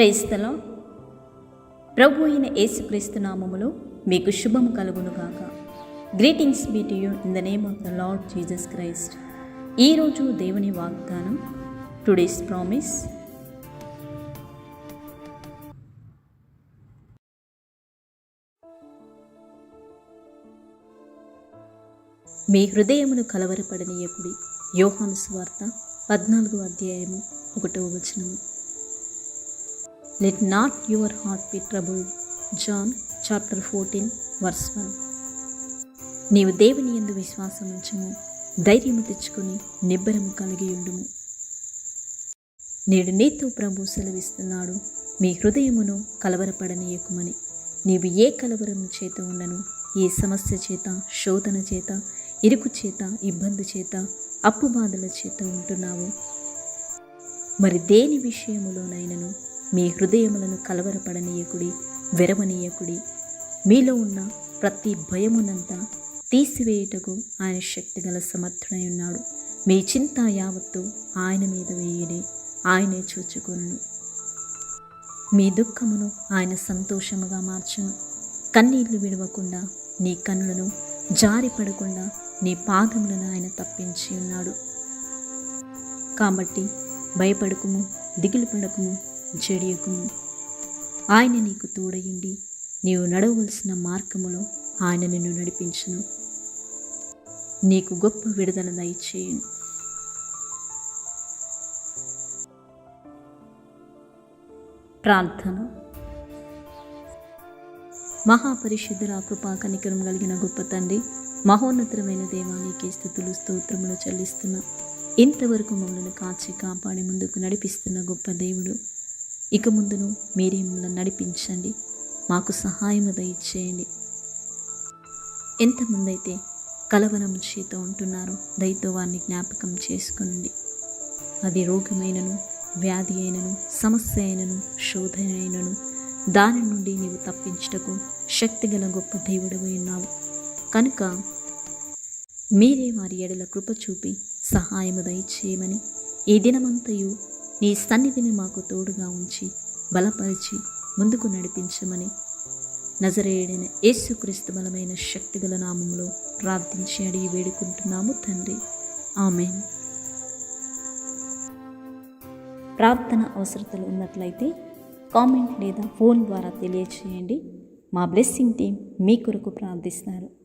ప్రేస్తలో ప్రభు అయిన యేసుక్రీస్తు నామములో మీకు శుభం కలుగును కాక greetings be to you in the name of the lord Jesus Christ ఈరోజు దేవుని వాగ్దానం టుడేస్ ప్రామిస్ మీ హృదయమును కలవరపడనీయకుడి యోహాను స్వార్త పద్నాలుగు అధ్యాయము ఒకటో వచనము. Let not your heart be trouble John chapter fourteen verse one నీవు దేవుని ఎందు విశ్వాసం ఉంచము. ధైర్యము తెచ్చుకొని నిబ్బరము కలిగి ఉండుము. నేడు నీతో ప్రభు సెలవిస్తున్నాడు. మీ హృదయమును కలవరపడనీయకుమని. నీవు ఏ కలవరము చేత ఉండను? ఏ సమస్య చేత శోధన చేత ఇరుకు చేత ఇబ్బంది చేత అప్పు బాధల చేత ఉంటున్నావు. మరి దేని విషయములోనైనను? మీ హృదయములను కలవరపడనీయకుడి వెరవనీయకుడి. మీలో ఉన్న ప్రతి భయమునంతా తీసివేయుటకు ఆయన శక్తిగల సమర్థుడై ఉన్నాడు. మీ చింత యావత్తు ఆయన మీద వేయడి ఆయనే చూచుకొను మీ దుఃఖమును ఆయన సంతోషముగా మార్చును. కన్నీళ్ళు విడవకుండా నీ కన్నులను జారిపడకుండా నీ పాదములను ఆయన తప్పించి ఉన్నాడు. కాబట్టి భయపడకుము దిగులు పడకుము జడియకుము ఆయన నీకు తోడయుండి నీవు నడవలసిన మార్గములో ఆయన నిన్ను నడిపించును. నీకు గొప్ప విడుదల దయచేయును. ప్రార్థన. మహాపరిశుద్ధుల కృపా కనికరం కలిగిన గొప్ప తండ్రి మహోన్నతమైన దేవానికి స్థుతులు స్తోత్రములు చెల్లిస్తున్న. ఇంతవరకు మమ్మల్ని కాచి కాపాడి ముందుకు నడిపిస్తున్న గొప్ప దేవుడు ఇక ముందును మీరే మమ్మల్ని నడిపించండి. మాకు సహాయము దయచేయండి. ఎంతమంది అయితే కలవరం చేత ఉంటున్నారో దయతో వారిని జ్ఞాపకం చేసుకునండి. అది రోగమైనను వ్యాధి అయినను సమస్య అయినను శోధనైనను అయినను దాని నుండి నీవు తప్పించుటకు శక్తిగల గొప్ప దేవుడవు ఉన్నావు. కనుక మీరే వారి ఎడల కృప చూపి సహాయము దయచేయమని ఈ దినమంతయు నీ సన్నిధిని మాకు తోడుగా ఉంచి బలపరిచి ముందుకు నడిపించమని నజరేయుడైన యేసుక్రీస్తు బలమైన శక్తిగల నామంలో ప్రార్థించి అడిగి వేడుకుంటున్నాము తండ్రి. ఆమెన్. ప్రార్థన అవసరతలు ఉన్నట్లయితే కామెంట్ లేదా ఫోన్ ద్వారా తెలియచేయండి. మా బ్లెస్సింగ్ టీం మీ కొరకు ప్రార్థిస్తారు.